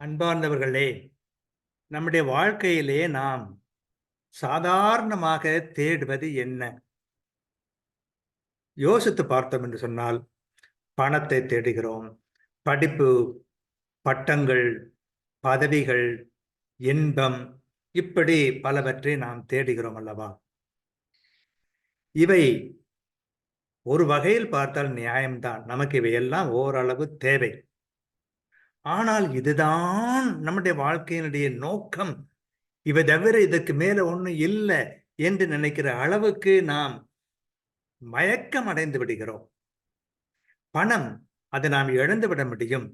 அன்பார்ந்தவர்களே நம்முடைய வாழ்க்கையிலே நாம் சாதாரணமாக தேடுவது என்ன? யோசித்து பார்த்தோம் என்று சொன்னால் பணத்தை தேடுகிறோம் படிப்பு பட்டங்கள் பதவிகள் இன்பம் இப்படி பலவற்றை நாம் தேடுகிறோம் அல்லவா? இவை ஒரு வகையில் பார்த்தால் நியாயம்தான். நமக்கு இவையெல்லாம் ஓரளவு தேவை. ஆனால் இதுதான் நம்முடைய வாழ்க்கையினுடைய நோக்கம். இவை தவிர இதுக்கு மேல ஒன்றும் இல்லை என்று நினைக்கிற அளவுக்கு நாம் மயக்கம் அடைந்து விடுகிறோம். பணம் அதை நாம் இழந்து விட முடியும்.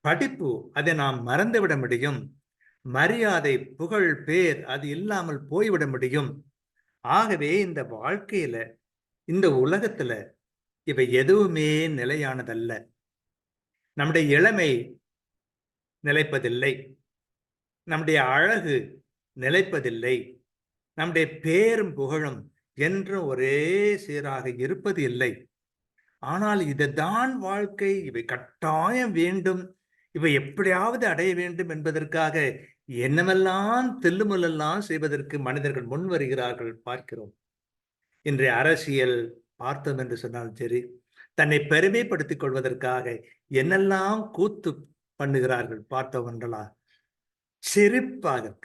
படிப்பு அதை நாம் மறந்து விட முடியும். மரியாதை புகழ் பேர் அது இல்லாமல் போய்விட முடியும். ஆகவே இந்த வாழ்க்கையில இந்த உலகத்துல இவை எதுவுமே நிலையானதல்ல. நம்முடைய இளமை நிலைப்பதில்லை. நம்முடைய அழகு நிலைப்பதில்லை. நம்முடைய பேரும் புகழும் என்றும் ஒரே சீராக இருப்பது இல்லை. ஆனால் இதுதான் வாழ்க்கை. இவை கட்டாயம் வேண்டும். இவை எப்படியாவது அடைய வேண்டும் என்பதற்காக என்னமெல்லாம் தில்லுமுல்லெல்லாம் செய்வதற்கு மனிதர்கள் முன் வருகிறார்கள் பார்க்கிறோம். இன்றைய அரசியல் பார்த்தோம் என்று சொன்னாலும் சரி. தன்னை பெருமைப்படுத்திக் கொள்வதற்காக என்னெல்லாம் கூத்து பண்ணுகிறார்கள் பார்த்தவர்களா? செருப்பாக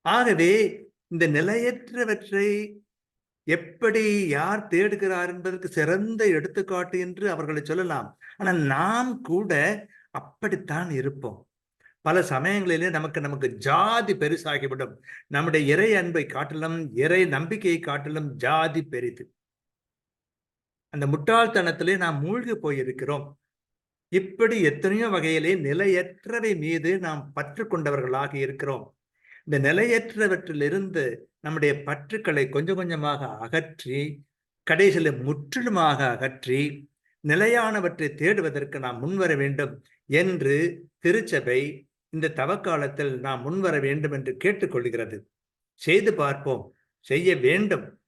ஆகவே இந்த நிலையற்றவற்றை எப்படி யார் தேடுகிறார் என்பதற்கு சிறந்த எடுத்துக்காட்டு என்று அவர்களை சொல்லலாம். ஆனால் நாம் கூட அப்படித்தான் இருப்போம். பல சமயங்களிலே நமக்கு நமக்கு ஜாதி பெருசாகிவிடும். நம்முடைய இறை அன்பை காட்டிலும் இறை நம்பிக்கையை காட்டிலும் ஜாதி பெரிது. அந்த முட்டாள்தனத்திலே நாம் மூழ்கி போயிருக்கிறோம். இப்படி எத்தனையோ வகையிலே நிலையற்றவை மீது நாம் பற்று கொண்டவர்களாக இருக்கிறோம். இந்த நிலையற்றவற்றிலிருந்து நம்முடைய பற்றுக்களை கொஞ்சம் கொஞ்சமாக அகற்றி கடைசியில் முற்றிலுமாக அகற்றி நிலையானவற்றை தேடுவதற்கு நாம் முன்வர வேண்டும் என்று திருச்சபை இந்த தவக்காலத்தில் நாம் முன்வர வேண்டும் என்று கேட்டுக்கொள்கிறது. செய்து பார்ப்போம். செய்ய வேண்டும்.